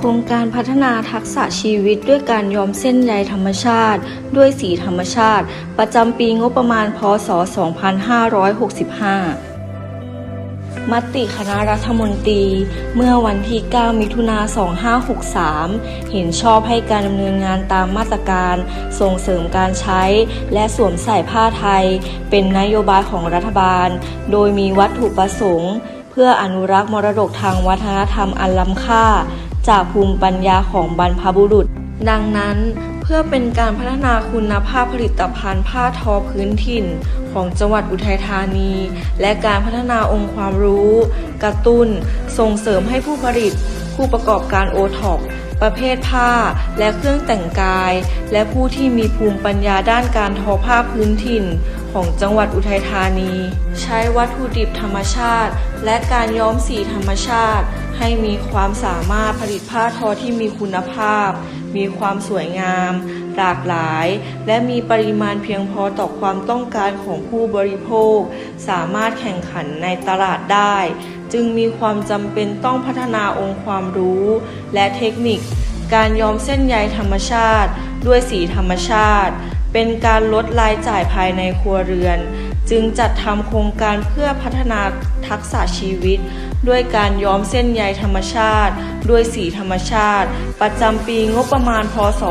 ครงการพัฒนาทักษะชีวิตด้วยการย้อมเส้นใยธรรมชาติ ด้วยสีธรรมชาติ ประจำปีงบประมาณ พศ 2565มติคณะรัฐมนตรี เมื่อวันที่ 9 มิถุนา 2563 เห็นชอบให้การดำเนินงานตามมาตรการส่งเสริมการใช้ และสวมใส่ผ้าไทย เป็นนโยบายของรัฐบาล โดยมีวัตถุประสงค์ เพื่ออนุรักษ์มรดกทางวัฒนธรรมอันล้ำค่า จากภูมิปัญญาของบรรพบุรุษ ดังนั้นเพื่อเป็นการพัฒนาคุณภาพผลิตภัณฑ์ผ้าทอพื้นถิ่น ของจังหวัดอุทัยธานี และการพัฒนาองค์ความรู้ กระตุ้น ส่งเสริมให้ผู้ผลิต ผู้ประกอบการโอท็อปประเภทผ้าและเครื่องแต่งกาย และผู้ที่มีภูมิปัญญาด้านการทอผ้าพื้นถิ่น ของจังหวัดอุทัยธานี ใช้วัตถุดิบธรรมชาติ และการย้อมสีธรรมชาติ ให้มีความสามารถผลิตผ้าทอที่มีคุณภาพ มีความสวยงาม หลากหลาย และมีปริมาณเพียงพอต่อความต้องการของผู้บริโภค สามารถแข่งขันในตลาดได้ จึงมีความจำเป็นต้องพัฒนาองค์ความรู้ และเทคนิค การย้อมเส้นใยธรรมชาติ ด้วยสีธรรมชาติ เป็นการลดรายจ่ายภายในครัวเรือน จึงจัดทำโครงการเพื่อพัฒนาทักษะชีวิต ด้วยการย้อมเส้นใยธรรมชาติ ด้วยสีธรรมชาติ ประจำปีงบประมาณพศ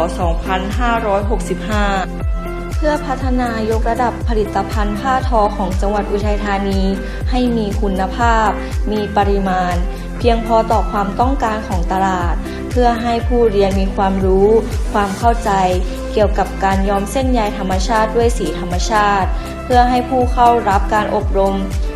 2565 พื่อพัฒนายกระดับผลิตภัณฑ์ผ้าทอของจังหวัดอุทัยธานี ให้มีคุณภาพ มีปริมาณ เพียงพอต่อความต้องการของตลาด เพื่อให้ผู้เรียนมีความรู้ ความเข้าใจ เกี่ยวกับการย้อมเส้นใยธรรมชาติด้วยสีธรรมชาติ เพื่อให้ผู้เข้ารับการอบรม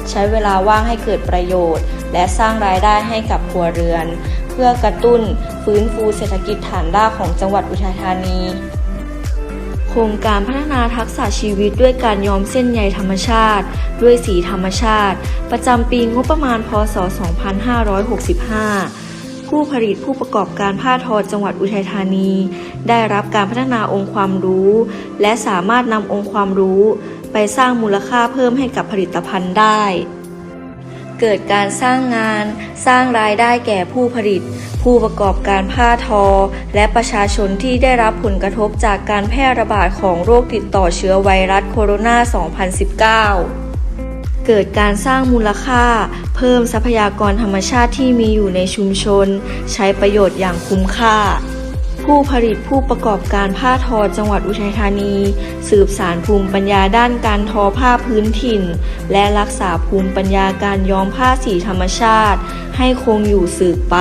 ใช้เวลาว่างให้เกิดประโยชน์ และสร้างรายได้ให้กับครัวเรือน เพื่อกระตุ้นฟื้นฟูเศรษฐกิจฐานรากของจังหวัดอุทัยธานี โครงการพัฒนาทักษะชีวิตด้วยการย้อมเส้นใยธรรมชาติ ด้วยสีธรรมชาติ ประจำปีงบประมาณ พศ 2565ผู้ผลิตผู้ประกอบการผ้าทอจังหวัดอุทัยธานี ได้รับการพัฒนาองค์ความรู้ และสามารถนำองค์ความรู้ ไปสร้างมูลค่าเพิ่มให้กับผลิตภัณฑ์ได้ เกิดการสร้างงาน สร้างรายได้แก่ผู้ผลิต ผู้ประกอบการผ้าทอ และประชาชนที่ได้รับผลกระทบจากการแพร่ระบาดของโรคติดต่อเชื้อไวรัสโคโรนา 2019เกิดการสร้างมูลค่า เพิ่มทรัพยากรธรรมชาติที่มีอยู่ในชุมชน ใช้ประโยชน์อย่างคุ้มค่า ผู้ผลิตผู้ประกอบการผ้าทอจังหวัดอุทัยธานี สืบสารภูมิปัญญาด้านการทอผ้าพื้นถิ่น และรักษาภูมิปัญญาการย้อมผ้าสีธรรมชาติ ให้คงอยู่สืบไป